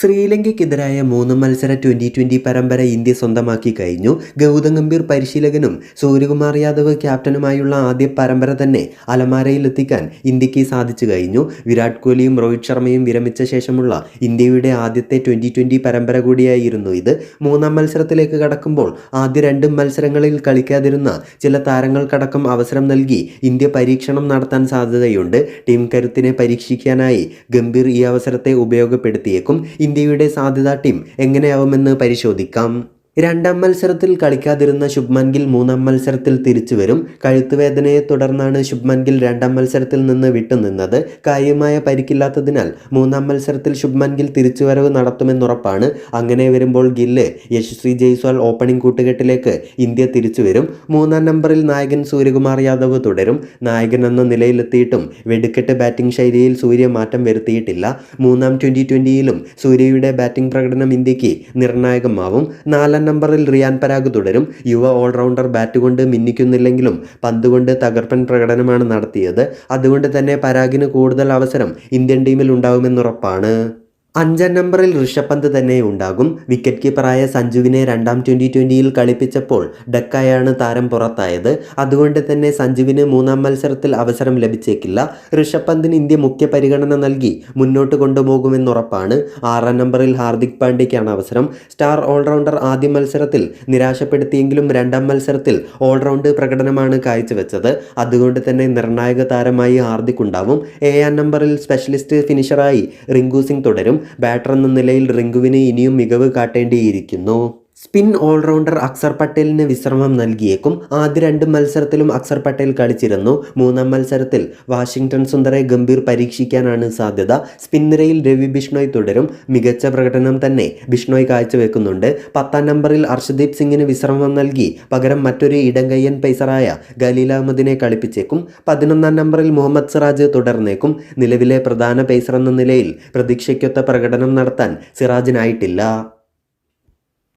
ശ്രീലങ്കയ്ക്കെതിരായ മൂന്ന് മത്സര twenty twenty പരമ്പര ഇന്ത്യ സ്വന്തമാക്കി കഴിഞ്ഞു. ഗൗതം ഗംഭീർ പരിശീലകനും സൂര്യകുമാർ യാദവ് ക്യാപ്റ്റനുമായുള്ള ആദ്യ പരമ്പര തന്നെ അലമാരയിലെത്തിക്കാൻ ഇന്ത്യയ്ക്ക് സാധിച്ചു കഴിഞ്ഞു. വിരാട് കോഹ്ലിയും രോഹിത് ശർമ്മയും വിരമിച്ച ശേഷമുള്ള ഇന്ത്യയുടെ ആദ്യത്തെ ട്വന്റി ട്വന്റി പരമ്പര കൂടിയായിരുന്നു ഇത്. മൂന്നാം മത്സരത്തിലേക്ക് കടക്കുമ്പോൾ ആദ്യ രണ്ട് മത്സരങ്ങളിൽ കളിക്കാതിരുന്ന ചില താരങ്ങൾക്കടക്കം അവസരം നൽകി ഇന്ത്യ പരീക്ഷണം നടത്താൻ സാധ്യതയുണ്ട്. ടീം കരുത്തിനെ പരീക്ഷിക്കാനായി ഗംഭീർ ഈ അവസരത്തെ ഉപയോഗപ്പെടുത്തിയേക്കും. ഇന്ത്യയുടെ സാധ്യതാ ടീം എങ്ങനെയാവുമെന്ന് പരിശോധിക്കാം. രണ്ടാം മത്സരത്തിൽ കളിക്കാതിരുന്ന ശുഭ്മൻ ഗിൽ മൂന്നാം മത്സരത്തിൽ തിരിച്ചു വരും കഴുത്തുവേദനയെ തുടർന്നാണ് ശുഭ്മാൻ ഗിൽ രണ്ടാം മത്സരത്തിൽ നിന്ന് വിട്ടുനിന്നത്. കാര്യമായ പരിക്കില്ലാത്തതിനാൽ മൂന്നാം മത്സരത്തിൽ ശുഭ്മൻ ഗിൽ തിരിച്ചുവരവ് നടത്തുമെന്നുറപ്പാണ്. അങ്ങനെ വരുമ്പോൾ ഗില്ല് യശസ്വി ജയ്സ്വാൾ ഓപ്പണിംഗ് കൂട്ടുകെട്ടിലേക്ക് ഇന്ത്യ തിരിച്ചു വരും മൂന്നാം നമ്പറിൽ നായകൻ സൂര്യകുമാർ യാദവ് തുടരും. നായകൻ എന്ന നിലയിലെത്തിയിട്ടും വെടിക്കെട്ട് ബാറ്റിംഗ് ശൈലിയിൽ സൂര്യ മാറ്റം വരുത്തിയിട്ടില്ല. മൂന്നാം ട്വന്റി ട്വന്റിയിലും സൂര്യയുടെ ബാറ്റിംഗ് പ്രകടനം ഇന്ത്യയ്ക്ക് നിർണായകമാവും. നാലാം നമ്പറിൽ റിയാൻ പരാഗ് തുടരും. യുവ ഓൾറൗണ്ടർ ബാറ്റ് കൊണ്ട് മിന്നിക്കുന്നില്ലെങ്കിലും പന്ത് കൊണ്ട് തകർപ്പൻ പ്രകടനമാണ് നടത്തിയത്. അതുകൊണ്ട് തന്നെ പരാഗിന് കൂടുതൽ അവസരം ഇന്ത്യൻ ടീമിൽ ഉണ്ടാകുമെന്നുറപ്പാണ് അഞ്ചാം നമ്പറിൽ ഋഷഭ് പന്ത് തന്നെ ഉണ്ടാകും. വിക്കറ്റ് കീപ്പറായ സഞ്ജുവിനെ രണ്ടാം ട്വന്റി ട്വന്റിയിൽ കളിപ്പിച്ചപ്പോൾ ഡക്കായാണ് താരം പുറത്തായത്. അതുകൊണ്ട് തന്നെ സഞ്ജുവിന് മൂന്നാം മത്സരത്തിൽ അവസരം ലഭിച്ചേക്കില്ല. ഋഷഭ് പന്തിന് ഇന്ത്യ മുഖ്യ പരിഗണന നൽകി മുന്നോട്ട് കൊണ്ടുപോകുമെന്നുറപ്പാണ് ആറാം നമ്പറിൽ ഹാർദിക് പാണ്ഡ്യയ്ക്കാണ് അവസരം. സ്റ്റാർ ഓൾറൗണ്ടർ ആദ്യ മത്സരത്തിൽ നിരാശപ്പെടുത്തിയെങ്കിലും രണ്ടാം മത്സരത്തിൽ ഓൾറൗണ്ട് പ്രകടനമാണ് കാഴ്ചവെച്ചത്. അതുകൊണ്ട് തന്നെ നിർണായക താരമായി ഹാർദിക് ഉണ്ടാവും. ഏഴാം നമ്പറിൽ സ്പെഷ്യലിസ്റ്റ് ഫിനിഷറായി റിങ്കു സിംഗ് തുടരും. ബാറ്റർ എന്ന നിലയിൽ റിങ്കുവിന് ഇനിയും മികവ് കാട്ടേണ്ടിയിരിക്കുന്നു. സ്പിൻ ഓൾറൗണ്ടർ അക്സർ പട്ടേലിന് വിശ്രമം നൽകിയേക്കും. ആദ്യ രണ്ട് മത്സരത്തിലും അക്സർ പട്ടേൽ കളിച്ചിരുന്നു. മൂന്നാം മത്സരത്തിൽ വാഷിംഗ്ടൺ സുന്ദറെ ഗംഭീർ പരീക്ഷിക്കാനാണ് സാധ്യത. സ്പിൻ നിരയിൽ രവി ബിഷ്ണോയ് തുടരും. മികച്ച പ്രകടനം തന്നെ ബിഷ്ണോയ് കാഴ്ചവെക്കുന്നുണ്ട്. പത്താം നമ്പറിൽ അർഷദീപ് സിംഗിന് വിശ്രമം നൽകി. പകരം മറ്റൊരു ഇടങ്കയ്യൻ പേസറായ ഖലീൽ അഹമ്മദിനെ കളിപ്പിച്ചേക്കും. പതിനൊന്നാം നമ്പറിൽ മുഹമ്മദ് സിറാജ് തുടർന്നേക്കും. നിലവിലെ പ്രധാന പേസർ എന്ന നിലയിൽ പ്രതീക്ഷയ്ക്കൊത്ത പ്രകടനം നടത്താൻ സിറാജിനായിട്ടില്ല.